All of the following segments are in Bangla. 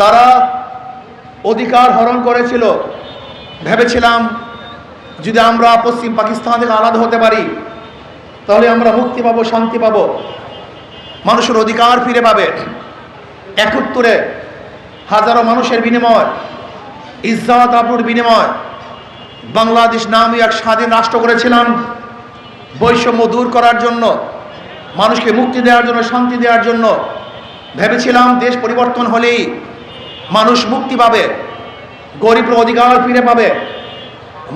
তারা অধিকার হরণ করেছিল। ভেবেছিলাম, যদি আমরা পশ্চিম পাকিস্তান থেকে আলাদা হতে পারি, তাহলে আমরা মুক্তি পাবো, শান্তি পাবো। মানুষের অধিকার ফিরে পাবে। একাত্তরে হাজারো মানুষের বিনিময়, ইজ্জাত আবরুর বিনিময়। বাংলাদেশ নামে এক স্বাধীন রাষ্ট্র করেছিলাম। বৈষম্য দূর করার জন্য, মানুষকে মুক্তি দেওয়ার জন্য, শান্তি দেওয়ার জন্য। ভেবেছিলাম দেশ পরিবর্তন হলেই মানুষ মুক্তি পাবে গরিবের অধিকার ফিরে পাবে।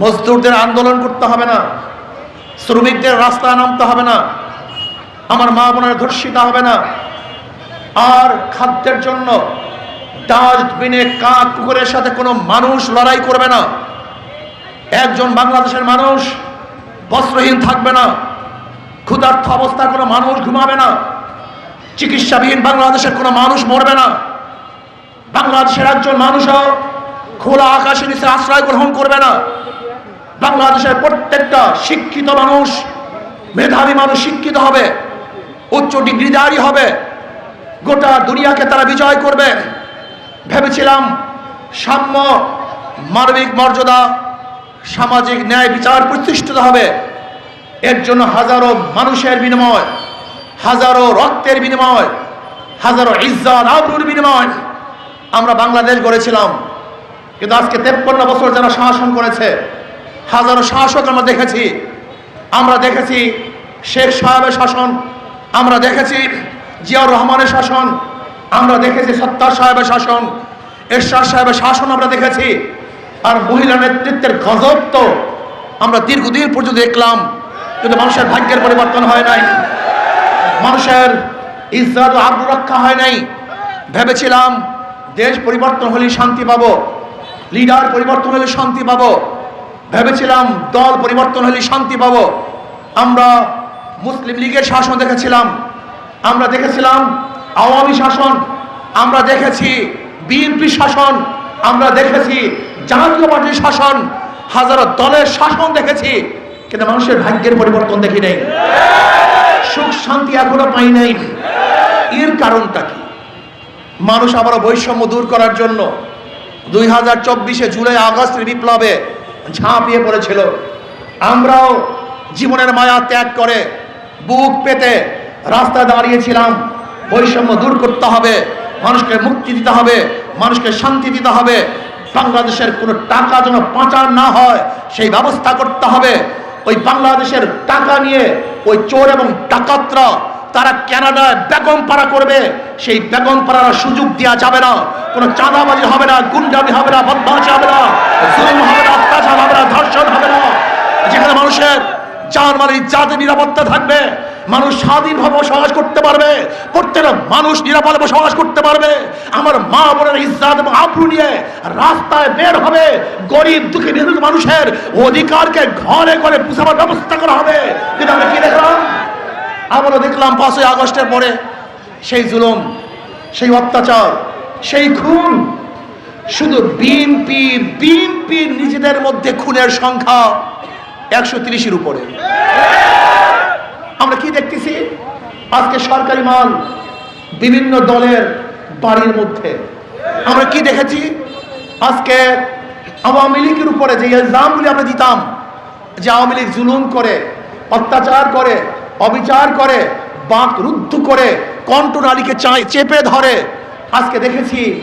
মজদুরদের আন্দোলন করতে হবে না, শ্রমিকদের রাস্তায় নামতে হবে না, আমার মা বোনের ধর্ষিতা হবে না। আর খাদ্যের জন্য ডাস্টবিনে কাক কুকুরের সাথে কোনো মানুষ লড়াই করবে না। একজন বাংলাদেশের মানুষ বস্ত্রহীন থাকবে না ক্ষুধার্থ অবস্থায় কোনো মানুষ ঘুমাবে না, চিকিৎসাবিহীন বাংলাদেশের কোনো মানুষ মরবে না। বাংলাদেশের একজন মানুষও খোলা আকাশের নিচে আশ্রয় গ্রহণ করবে না। বাংলাদেশের প্রত্যেকটা শিক্ষিত মানুষ, মেধাবী মানুষ শিক্ষিত হবে, উচ্চ ডিগ্রিধারী হবে, গোটা দুনিয়াকে তারা বিজয় করবে। ভেবেছিলাম সাম্য, মানবিক মর্যাদা, সামাজিক ন্যায় বিচার প্রতিষ্ঠিত হবে। এর জন্য হাজারো মানুষের বিনিময়, হাজারো রক্তের বিনিময়, হাজারো ইজ্জত আবরুর বিনিময় আমরা বাংলাদেশ গড়েছিলাম। কিন্তু আজকে তেপ্পন্ন বছর যারা শাসন করেছে, হাজারো শাসক আমরা দেখেছি। আমরা দেখেছি শেখ সাহেবের শাসন, আমরা দেখেছি জিয়াউর রহমানের শাসন, আমরা দেখেছি সত্তার সাহেবের শাসন, এরশাদ সাহেবের শাসন আমরা দেখেছি। আর মহিলা নেতৃত্বের গজব তো আমরা দীর্ঘদিন পর্যন্ত দেখলাম, কিন্তু মানুষের ভাগ্যের পরিবর্তন হয় নাই। মানুষের ইজ্জত ও রক্ষা হয় নাই। ভেবেছিলাম দেশ পরিবর্তন হলে শান্তি পাবো, লিডার পরিবর্তন হলে শান্তি পাবো, ভেবেছিলাম দল পরিবর্তন হলে শান্তি পাবো। আমরা মুসলিম লীগের শাসন দেখেছিলাম, আমরা দেখেছিলাম আওয়ামী শাসন, আমরা দেখেছি বিএনপি শাসন, আমরা দেখেছি জাতীয় পার্টির শাসন, হাজারো দলের শাসন দেখেছি, কিন্তু মানুষের ভাগ্যের পরিবর্তন দেখি নাই। সুখ শান্তি এখনও পাই নাই। এর কারণটা কি? মানুষ আবারও বৈষম্য দূর করার জন্য দুই হাজার চব্বিশে জুলাই আগস্টের বিপ্লবে ঝাঁপিয়ে পড়েছিল। আমরাও জীবনের মায়া ত্যাগ করে বুক পেতে রাস্তায় দাঁড়িয়েছিলাম। বৈষম্য দূর করতে হবে, মানুষকে মুক্তি দিতে হবে, মানুষকে শান্তি দিতে হবে। বাংলাদেশের কোনো টাকা যেন পাচার না হয়, সেই ব্যবস্থা করতে হবে। ওই বাংলাদেশের টাকা নিয়ে ওই চোর এবং ডাকাতরা তারা কানাডায় বেগম পাড়া করবে, সেই বেগম পাড়ার সুযোগ দেওয়া যাবে না। কোনো চাঁদাবাজি হবে না, গুন্ডামি হবে না, বদমাশি হবে না, জুলুম হবে না, অত্যাচার হবে না, ধর্ষণ হবে না। যেখানে মানুষের জান মানে জাতের নিরাপত্তা থাকবে, মানুষ স্বাধীনভাবে বসবাস করতে পারবে, প্রত্যেকটা মানুষ নিরাপদে বসবাস করতে পারবে। আমার মা বোনের ইজ্জাত এবং আব্রু নিয়ে রাস্তায় বের হবে, গরিব দুঃখী মেহনত মানুষের অধিকারকে ঘরে ঘরে পুষাবার ব্যবস্থা করা হবে। কিন্তু আমরা কি দেখলাম? আবারও দেখলাম পাঁচই আগস্টের পরে সেই জুলুম, সেই অত্যাচার, সেই খুন। শুধু বিএনপি বিএনপির নিজেদের মধ্যে খুনের সংখ্যা একশো তিরিশের উপরে। আমরা কি দেখতেছি? আজকে সরকারি মাল বিভিন্ন দলের বাড়ির মধ্যে। আমরা কি দেখেছি? আজকে আওয়ামী লীগের উপরে যে ইলজামগুলি আমরা দিতাম, যে আওয়ামী লীগ জুলুম করে, অত্যাচার করে অবিচার করে, বাঁক রুদ্ধ করে, কণ্ঠনালীকে চায় চেপে ধরে। আজকে দেখেছি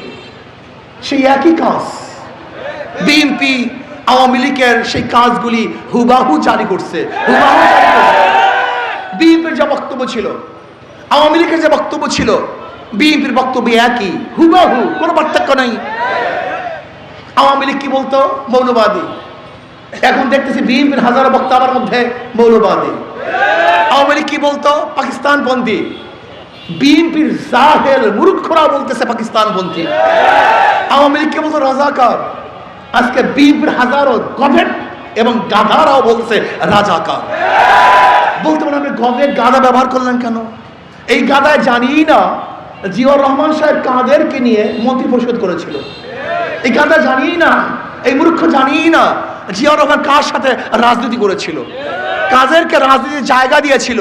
সেই একই কাজ। বিএনপি, আওয়ামী লীগের সেই কাজগুলি হুবাহু জারি করছে, হুবাহু জারি করছে। বিএনপির যে বক্তব্য ছিল, আওয়ামী লীগের যে বক্তব্য ছিল, বিএনপির বক্তব্য একই, হুবাহু, কোনো পার্থক্য নেই। আওয়ামী লীগ কি বলতো? মৌলবাদী। এখন দেখতেছি বিএনপির হাজারো বক্তাবার মধ্যে মৌলবাদী। আওয়ামী লীগ কি বলতো? পাকিস্তানপন্থী বিএনপির জাহেল, মূর্খরা বলতেছে পাকিস্তান পাকিস্তানপন্থী আওয়ামী লীগ কে বলতো? রাজাকার। আজকে বিএনপির হাজারো গভেট এবং গাধারাও বলছে রাজাকার। বলতে পারেন আপনি গভেট, গাধা ব্যবহার করলেন কেন? এই গাধায় জানিই না জিয়র রহমান সাহেব কাদেরকে নিয়ে মন্ত্রী পরিষদ করেছিল। এই গাধা জানিই না, এই মূর্খ জানিই না, জিয়াউর রহমান কার সাথে রাজনীতি করেছিল? কাদেরকে রাজনীতির জায়গা দিয়েছিল।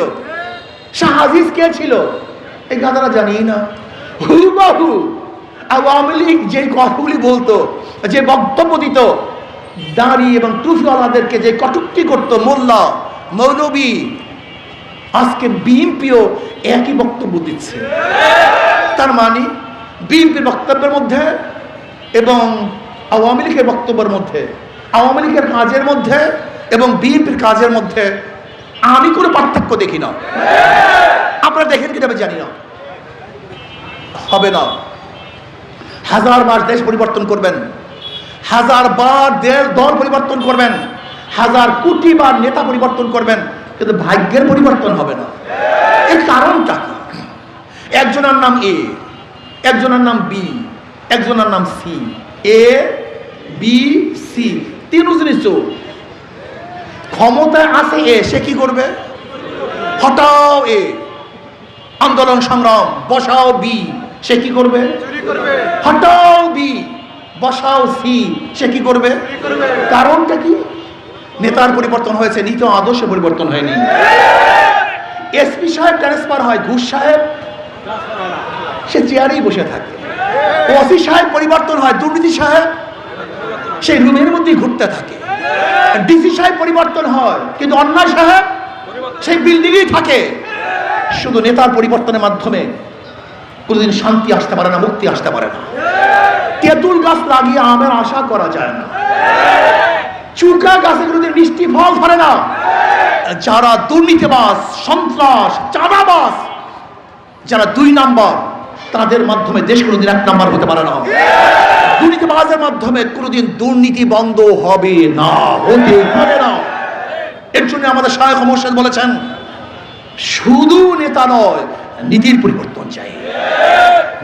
শাহ আজিজ কে ছিল? এই গাধারা জানিই না। হুবাহু আওয়ামী লীগ যে কথাগুলি বলতো, যে বক্তব্য দিত, দাঁড়ি এবং টুফিওয়ালাদেরকে যে কটুক্তি করতো, মোল্লা, মৌলবী, আজকে বিএনপিও একই বক্তব্য দিচ্ছে। তার মানে বিএনপির বক্তব্যের মধ্যে এবং আওয়ামী লীগের বক্তব্যের মধ্যে, আওয়ামী লীগের কাজের মধ্যে এবং বিএনপির কাজের মধ্যে আমি কোনো পার্থক্য দেখি না। আপনারা দেখেন কিনা আমি জানি না। হবে না। হাজার বার দেশ পরিবর্তন করবেন। হাজার বার দেশ দল পরিবর্তন করবেন। হাজার কোটি বার নেতা পরিবর্তন করবেন। কিন্তু ভাগ্যের পরিবর্তন হবে না। এর কারণটা কি? একজনের নাম এ, একজনের নাম বি, একজনের নাম সি, এ, বি, সি তিন জিনিস চোর ক্ষমতায় আছে এ, সে কি করবে? হটাও এ। আন্দোলন সংগ্রাম, বসাও বি সে কি করবে? হটাও বি বসাও সি সে কি করবে? কারণটা কি? নেতার পরিবর্তন হয়েছে, নীতি আদর্শে পরিবর্তন হয়নি। এসপি সাহেব ট্রান্সফার হয়, ঘুষ সাহেব, সে চেয়ারেই বসে থাকে। ওসি সাহেব পরিবর্তন হয়, দুর্নীতি সাহেব সেই রুমের মধ্যেই ঘুরতে থাকে। ডিসি সাহেব পরিবর্তন হয়। কিন্তু অন্যায় সাহেব, সেই বিল্ডিংই থাকে। শুধু নেতার পরিবর্তনের মাধ্যমে কোনোদিন শান্তি আসতে পারে না, মুক্তি আসতে পারে না। তেঁতুল গাছ লাগিয়ে আমের আশা করা যায় না। চুকা গাছে কোনোদিন মিষ্টি ফল ধরে না। যারা দুর্নীতিবাস সন্ত্রাস চাঁদাবাস যারা দুই নাম্বার তাদের মাধ্যমে দেশ কোনোদিন এক নাম্বার হতে পারে না। দুর্নীতিবাজের মাধ্যমে কোনোদিন দুর্নীতি বন্ধ হবে না হতে পারে না। এর জন্য আমাদের সহায়ক মোর্শেদ বলেছেন, শুধু নেতা নয়, নীতির পরিবর্তন চাই।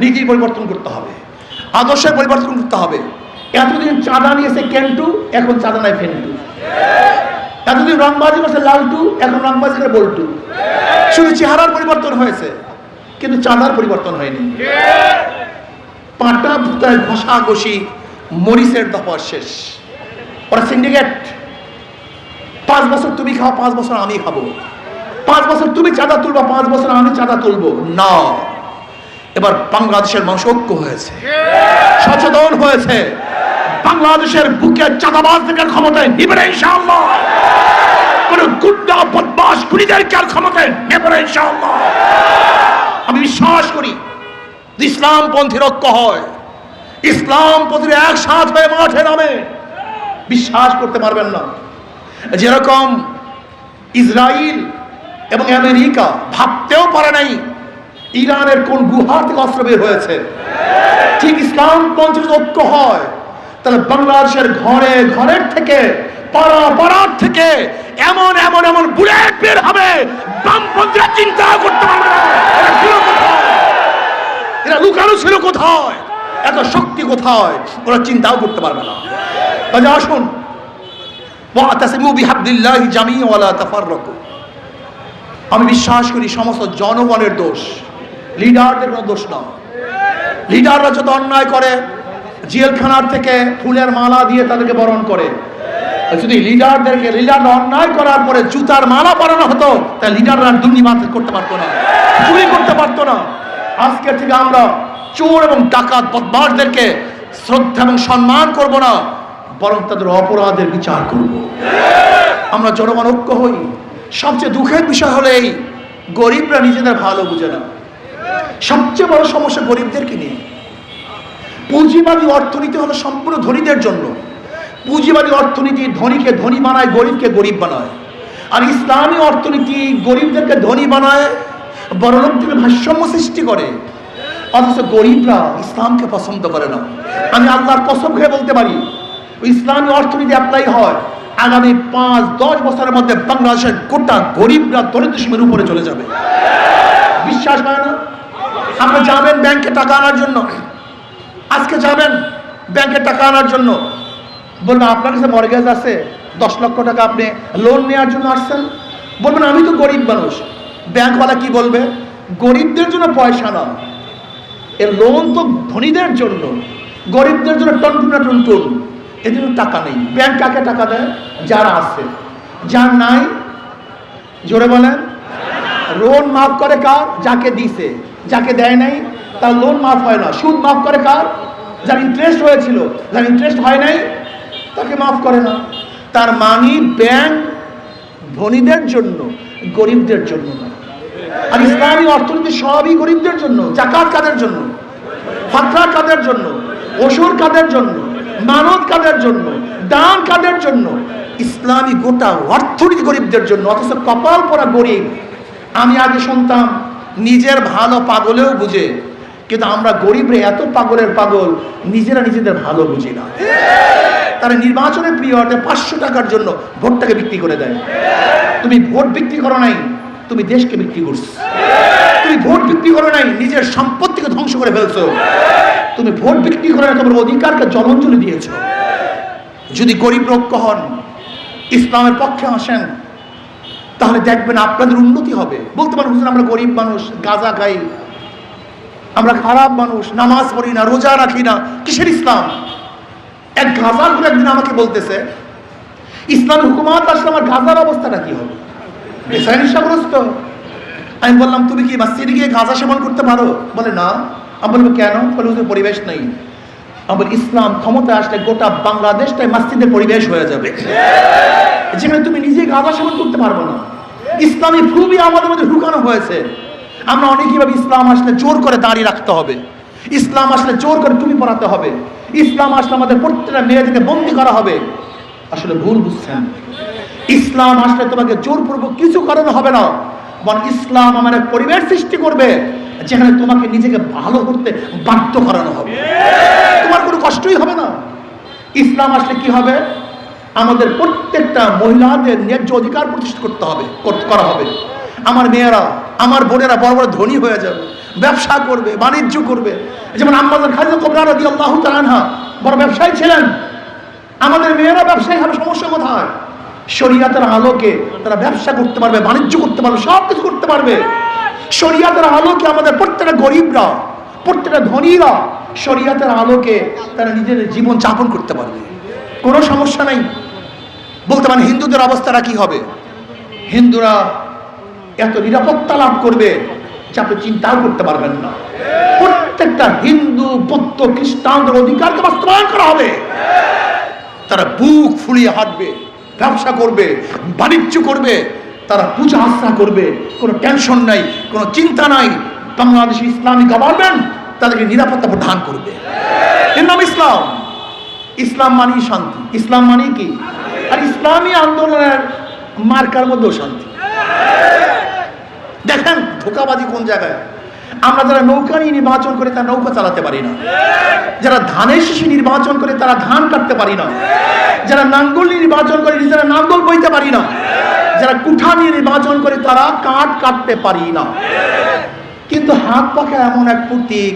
নীতির পরিবর্তন করতে হবে, আদর্শের পরিবর্তন করতে হবে। এতদিন চাঁদা নিয়েছে কেন্টু, এখন চাঁদা নাই ফেন্টু। এতদিন রংবাজি করছে লালটু, এখন রংবাজি করে বল্টু। শুধু চেহারার পরিবর্তন হয়েছে। কিন্তু চাঁদার পরিবর্তন হয়নি। পাটা ভুতায় ঘষাঘষি মরিচের দফা শেষ। ওরা সিন্ডিকেট পাঁচ বছর তুমি খাও, পাঁচ বছর আমি খাব। পাঁচ বছর তুমি চাঁদা তুলবা, পাঁচ বছর আমি চাঁদা তুলবো। না। এবার বাংলাদেশের মানুষ ঐক্য হয়েছে। সচেতন হয়েছে। বাংলাদেশের বুকে চাঁদাবাজ থেকে ক্ষমতায় নিবে ইনশাআল্লাহ। কোন গুন্ডা বদমাস গুলিদেরকে আর ক্ষমতায় নেবে ইনশাআল্লাহ। আমি বিশ্বাস করি ইসলাম পন্থীর ঐক্য হয়। ইসলাম পন্থীর একসাথ হয়ে মাঠে নামে। বিশ্বাস করতে পারবেন না। যেরকম ইসরায়েল এবং আমেরিকা ভাবতেও পারে নাই ইরানের কোন গুহা থেকে অস্ত্র বের হয়েছে। ঠিক ইসলাম পঞ্চের ঐক্য হয়, তাহলে বাংলাদেশের ঘরে ঘরের থেকে থেকে এমন এমন এমন বুলেট বের হবে। বামপন্থীরা চিন্তা করতে পারবে না। কোথায়? লুকানো ছিল কোথায়? এত শক্তি কোথায়? ওরা চিন্তাও করতে পারবে না। কাজে আসুন। আমি বিশ্বাস করি সমস্ত জনগণের দোষ, লিডারদের কোনো দোষ না। লিডাররা যত অন্যায় করে, জেলখানার থেকে ফুলের মালা দিয়ে তাদেরকে বরণ করে যদি লিডারদেরকে লিডাররা অন্যায় করার পরে জুতার মালা পরানো হতো তা লিডাররা করতে পারতো না চুরি করতে পারতো না। আজকে থেকে আমরা চোর এবং ডাকাত বদমাসদেরকে শ্রদ্ধা এবং সম্মান করব না, বরং তাদের অপরাধের বিচার করব। আমরা জনগণ ঐক্য হই। সবচেয়ে দুঃখের বিষয় হলো এই, গরিবরা নিজেদের ভালো বুঝে না। সবচেয়ে বড় সমস্যা গরিবদেরকে নিয়ে। পুঁজিবাদী অর্থনীতি হলো সম্পূর্ণ ধনীদের জন্য। পুঁজিবাদী অর্থনীতি ধনীকে ধনী বানায়, গরিবকে গরিব বানায়। আর ইসলামী অর্থনীতি গরিবদেরকে ধনী বানায় বড়লোকদের ভারসাম্য সৃষ্টি করে। অথচ গরিবরা ইসলামকে পছন্দ করে না। আমি আল্লাহর কসম খেয়ে বলতে পারি, ইসলামী অর্থনীতি অ্যাপ্লাই হয়, আগামী পাঁচ, দশ বছরের মধ্যে বাংলাদেশের গোটা গরিবরা দরিদ্র সীমের উপরে চলে যাবে। বিশ্বাস হয় না? আপনি যাবেন ব্যাংকে টাকা আনার জন্য। আজকে যাবেন ব্যাংকে টাকা আনার জন্য। বলবেন, আপনার কাছে মর্গেজ আছে, দশ লক্ষ টাকা আপনি লোন নেওয়ার জন্য আসছেন? বলবেন, আমি তো গরিব মানুষ। ব্যাংকওয়ালা কি বলবে? গরিবদের জন্য পয়সা না এর লোন তো ধনীদের জন্য। গরিবদের জন্য টনটুনা টুনটুন। এদের টাকা নেই। ব্যাংক কাকে টাকা দেয়? যারা আছে। যার নাই, জোরে বলেন লোন মাফ করে কার? যাকে দিছে। যাকে দেয় নাই, তার লোন মাফ হয় না। সুদ মাফ করে কার? যার ইন্টারেস্ট হয়েছিল, যার ইন্টারেস্ট হয় নাই তাকে মাফ করে না। তার মানি ব্যাংক ধনীদের জন্য, গরিবদের জন্য না। আর ইসলামী অর্থনীতি সবই গরিবদের জন্য, জাকাত কাদের জন্য? ফাতরা কাদের জন্য? ওষুধ কাদের জন্য? মানত কাদের জন্য? দান কাদের জন্য? ইসলামী গোটা অর্থনীতি গরিবদের জন্য, অথচ কপাল পরা গরিব। আমি আগে শুনতাম, নিজের ভালো পাগলেও বুঝে, কিন্তু আমরা গরিবরে এত পাগলের পাগল, নিজেরা নিজেদের ভালো বুঝি না। তারা নির্বাচনের প্রিয় পিরিয়ডে পাঁচশো টাকার জন্য ভোটটাকে বিক্রি করে দেয়। তুমি ভোট বিক্রি করো নাই, তুমি দেশকে বিক্রি করছ। তুমি ভোট বিক্রি করো নাই, নিজের সম্পত্তিকে ধ্বংস করে ফেলছো। তুমি ভোট বিক্রি করে তোমার অধিকারকে জলাঞ্জলি দিয়েছ। যদি গরিব রক্ষ হন, ইসলামের পক্ষে আসেন, তাহলে দেখবেন আপনাদের উন্নতি হবে। বলতে পারেন, হুজুর, আমরা গরিব মানুষ, গাঁজা খাই। আমরা খারাপ মানুষ, নামাজ পড়ি না, রোজা রাখি না। কিসের ইসলাম? এক গাজার করে একদিন আমাকে বলতেছে, ইসলাম হুকুমাত আসলে আমার গাজার অবস্থাটা কি হবে? বেসায় আমি বললাম, তুমি কি মসজিদে গিয়ে গাঁজা সেবন করতে পারো? বলে, না। আমি বলব কেন? বলে ওদের পরিবেশ নেই। আমি বলি, ইসলাম ক্ষমতা আসলে গোটা বাংলাদেশটাই মসজিদের পরিবেশ হয়ে যাবে। যেখানে তুমি নিজে গাঁজা সেবন করতে পারব না। ইসলামী খুবই আমাদের মধ্যে ঢুকানো হয়েছে। আমরা অনেকই ভাবে, ইসলাম আসলে জোর করে দাঁড়িয়ে রাখতে হবে। ইসলাম আসলে জোর করে টুপি পরাতে হবে। ইসলাম আসলে আমাদের প্রত্যেকটা মেয়েদেরকে বন্দি করা হবে। আসলে ভুল বুঝছেন। ইসলাম আসলে তোমাকে জোরপূর্বক কিছু করানো হবে না। বরং ইসলাম আমার এক পরিবেশ সৃষ্টি করবে, যেখানে তোমাকে নিজেকে ভালো করতে বাধ্য করানো হবে। তোমার কোনো কষ্টই হবে না। ইসলাম আসলে কি হবে? আমাদের প্রত্যেকটা মহিলাদের ন্যায্য অধিকার প্রতিষ্ঠা করতে হবে করা হবে। আমার মেয়েরা, আমার বোনেরা বড় বড় ধনী হয়ে যাবে। ব্যবসা করবে, বাণিজ্য করবে। যেমন আম্মাজান খালিদ কবরা রদি আল্লাহ তালানহা বড় ব্যবসায়ী ছিলেন। আমাদের মেয়েরা ব্যবসায়ী হবে, সমস্যা কোথায়? শরিয়াতের আলোকে তারা ব্যবসা করতে পারবে, বাণিজ্য করতে পারবে সব কিছু করতে পারবে। শরিয়াতের আলোকে আমাদের প্রত্যেকটা গরিবরা, প্রত্যেকটা ধনীরা শরিয়াতের আলোকে তারা নিজেদের জীবন যাপন করতে পারবে। কোনো সমস্যা নাই। বলতে পারেন হিন্দুদের অবস্থাটা কি হবে? হিন্দুরা এত নিরাপত্তা লাভ করবে যে আপনি চিন্তাও করতে পারবেন না। প্রত্যেকটা হিন্দু, বৌদ্ধ, খ্রিস্টানদের অধিকারকে বাস্তবায়ন করা হবে। তারা বুক ফুলিয়ে হাঁটবে, ব্যবসা করবে, বাণিজ্য করবে, তারা পূজা আশ্রা করবে, কোনো টেনশন নাই, কোনো চিন্তা নাই। বাংলাদেশ ইসলামী গভর্নমেন্ট তাদেরকে নিরাপত্তা প্রদান করবে। এর নাম ইসলাম। ইসলাম মানেই শান্তি। ইসলাম মানে কি? আর ইসলামী আন্দোলনের মার্কার মধ্যেও শান্তি। দেখেন ধোকাবাজি কোন জায়গায়? আমরা যারা নৌকা নিয়ে নির্বাচন করে তারা নৌকা চালাতে পারি না। যারা ধানের শিশু নির্বাচন করে তারা ধান কাটতে পারি না। যারা নাঙ্গল নিয়ে নির্বাচন করে নিজেরা নাঙ্গল বইতে পারি না। যারা কুঠা নিয়ে নির্বাচন করে তারা কাঠ কাটতে পারি না। কিন্তু হাত পাখা এমন এক প্রতীক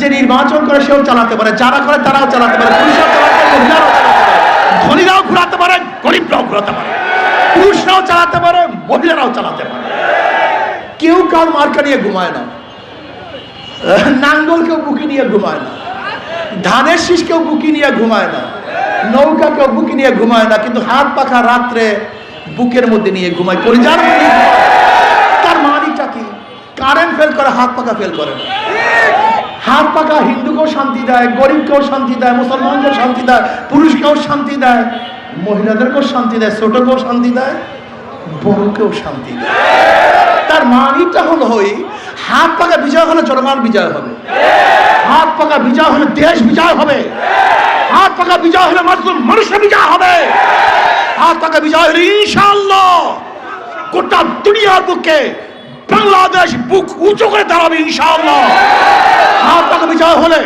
যে নির্বাচন করে সেও চালাতে পারে, যারা করে তারাও চালাতে পারে চালাতে পারে চালাতে পারে, ধনীরাও ঘুরাতে পারে, গরিবরাও ঘুরাতে পারে, পুরুষরাও চালাতে পারে, মহিলারাও চালাতে পারে। কেউ কার মার্কা নিয়ে ঘুমায় না। নাঙ্গল কেউ বুকি নিয়ে ঘুমায় না। ধানের শীষ কেউ বুকি নিয়ে ঘুমায় না। নৌকা কেউ বুকি নিয়ে ঘুমায় না, কিন্তু হাত পাখা রাত্রে বুকের মধ্যে নিয়ে ঘুমায়। পরিজার তার মানিটা কি? কারেন্ট ফেল করে, হাত পাখা ফেল করে না। হাত পাকা হিন্দুকেও শান্তি দেয়, গরিবকেও শান্তি দেয়, মুসলমানকেও শান্তি দেয়, পুরুষকেও শান্তি দেয়, মহিলাদেরকেও শান্তি দেয়, ছোটকেও শান্তি দেয়, বড়কেও শান্তি দেয়। মানিটা হলো ওই হাত পাকা বিজয় হলে জনগণ বিজয় হবে। হাত পাকা বিজয় হলে দেশ বিজয় হবে। হাত পাকা বিজয় হলে মানুষের বিজয় হবে। হাত পাকা বিজয় হলে ইনশাআল্লাহ গোটা দুনিয়ার বুকে বাংলাদেশ বুক উঁচু করে দাঁড়াবে ইনশাআল্লাহ। হাত পাকা বিজয় হলে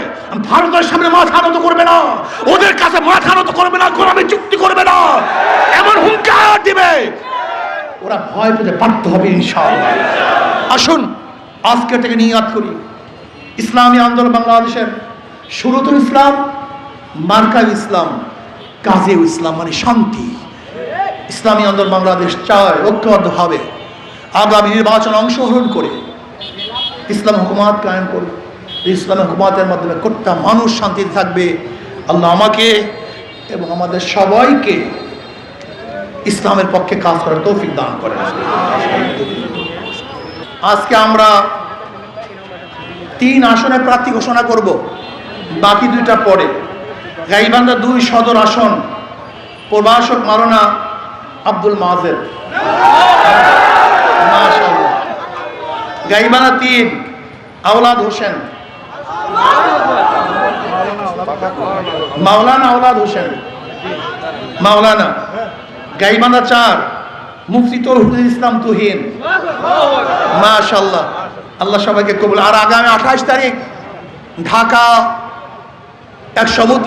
ভারতের সামনে মাথা নত করবে না, ওদের কাছে মাথা নত করবে না গোলামি চুক্তি করবে না। এমন হুঙ্কার দিবে ওরা ভয় পেতে বাধ্য হবে আসুন, আজকে থেকে নিয়াত করি। ইসলামী আন্দোলন বাংলাদেশের শুরুতে ইসলাম মার্কা ইসলাম, কাজেও ইসলাম মানে শান্তি। ইসলামী আন্দোলন বাংলাদেশ চায় ঐক্যবদ্ধভাবে আগামী নির্বাচন অংশগ্রহণ করে ইসলাম হুকুমাত কায়েম করবে ইসলাম হুকুমাতের মাধ্যমে কোট্টা মানুষ শান্তিতে থাকবে। আল্লাহ আমাকে এবং আমাদের সবাইকে ইসলামের পক্ষে কাজ করার তৌফিক দান করেন আজকে আমরা তিন আসনে প্রার্থী ঘোষণা করব, বাকি দুইটা পরে। গাইবান্ধা দুই সদর আসন, প্রভাষক মারনা আব্দুল মাশাআল্লাহ। গাইবান্ধা তিন, আওলাদ হোসেন। মাওলানা আওলাদ হোসেন। মাওলানা। গাইবান্ধা চার, মুফতি তরহুল ইসলাম তুহিন। মাশাল্লাহ আল্লাহ সবাইকে কবুল। আর আগামী আঠাশ তারিখ ঢাকা এক সমুদ্র